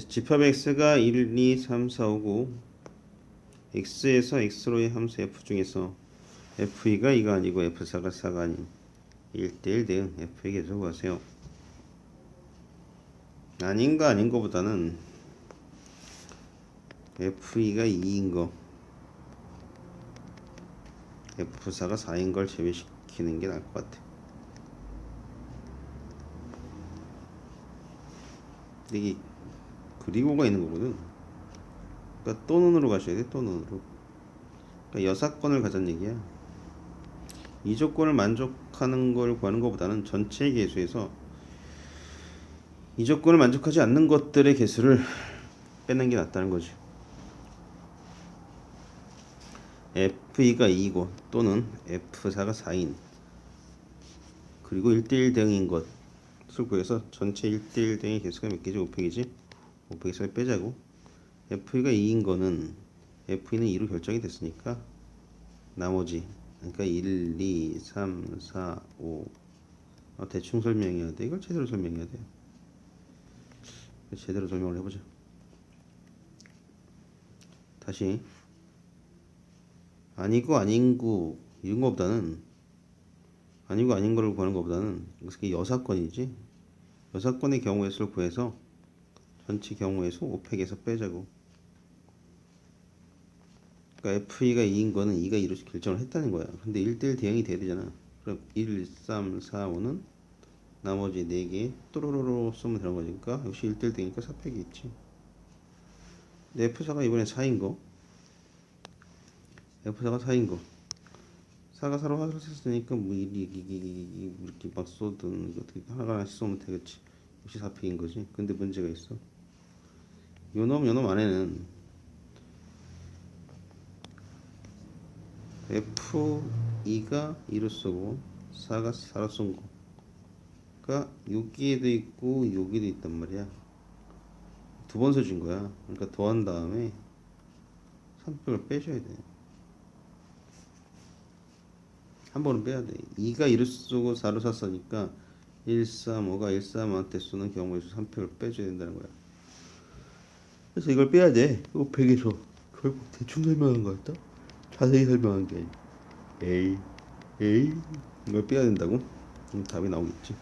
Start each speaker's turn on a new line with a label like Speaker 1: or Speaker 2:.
Speaker 1: 집합 x가 1, 2, 3, 4, 5, 9 x에서 x로의 함수 f 중에서 f2가 2가 아니고 f4가 4가 아닌 1대1 대응 f의 계속 구하세요. 아닌가 아닌 거보다는 f2가 2인 거 f4가 4인 걸 제외시키는 게 나을 것 같아. 근데 그리고가 있는 거거든. 그러니까 또는으로 가셔야 돼. 또는으로. 그러니까 여사건을 가자는 얘기야. 이 조건을 만족하는 걸 구하는 것보다는 전체 개수에서 이 조건을 만족하지 않는 것들의 개수를 빼는 게 낫다는 거지. F2가 2고 또는 F4가 4인 그리고 1대1 대응인 것을 구해서 전체 1대1 대응의 개수가 몇 개지? 5팩이지? 5팩에서 빼자고. F2가 2인 거는 F2는 2로 결정이 됐으니까 나머지 그러니까 1, 2, 3, 4, 5 어, 대충 설명해야 돼. 이걸 제대로 설명해야 돼. 제대로 설명을 해보자. 다시. 아니고 아닌구 이런 거보다는 아니고 아닌 거를 구하는 것보다는 그게 여사건이지. 여사건의 경우의 수를 구해서 전체 경우의 수 5팩에서 빼자고. 그러니까 F2가 2인 거는 2가 2로 결정을 했다는 거야. 근데 1대1 대응이 돼야 되잖아. 그럼 1, 3, 4, 5는 나머지 4개 또로로로 쓰면 되는 거니까 역시 1대1 대응이니까 4팩이 있지. 근데 F4가 이번에 4인 거. F4가 4인 거. 4가 4로 화를 썼으니까 뭐 이리 이리 이렇게 막 쏘든 어떻게 하나가 하나씩 쏘면 되겠지. 역시 4팩인 거지. 근데 문제가 있어 요놈 요놈 안에는 F2가 2로 쓰고 4가 4로 쓴 거가 여기에도 있고 여기도 있단 말이야. 두 번 써준 거야. 그러니까 더한 다음에 3팩을 빼줘야 돼. 한 번은 빼야 돼. 2가 2로 쓰고 4로 샀으니까 1, 3, 5가 1, 3한테 쓰는 경우에 서 3팩을 빼줘야 된다는 거야 그래서 이걸 빼야 돼. 5팩에서. 결국 대충 설명한 거 같다? 자세히 설명한 게 에이 에이 이걸 빼야 된다고? 답이 나오겠지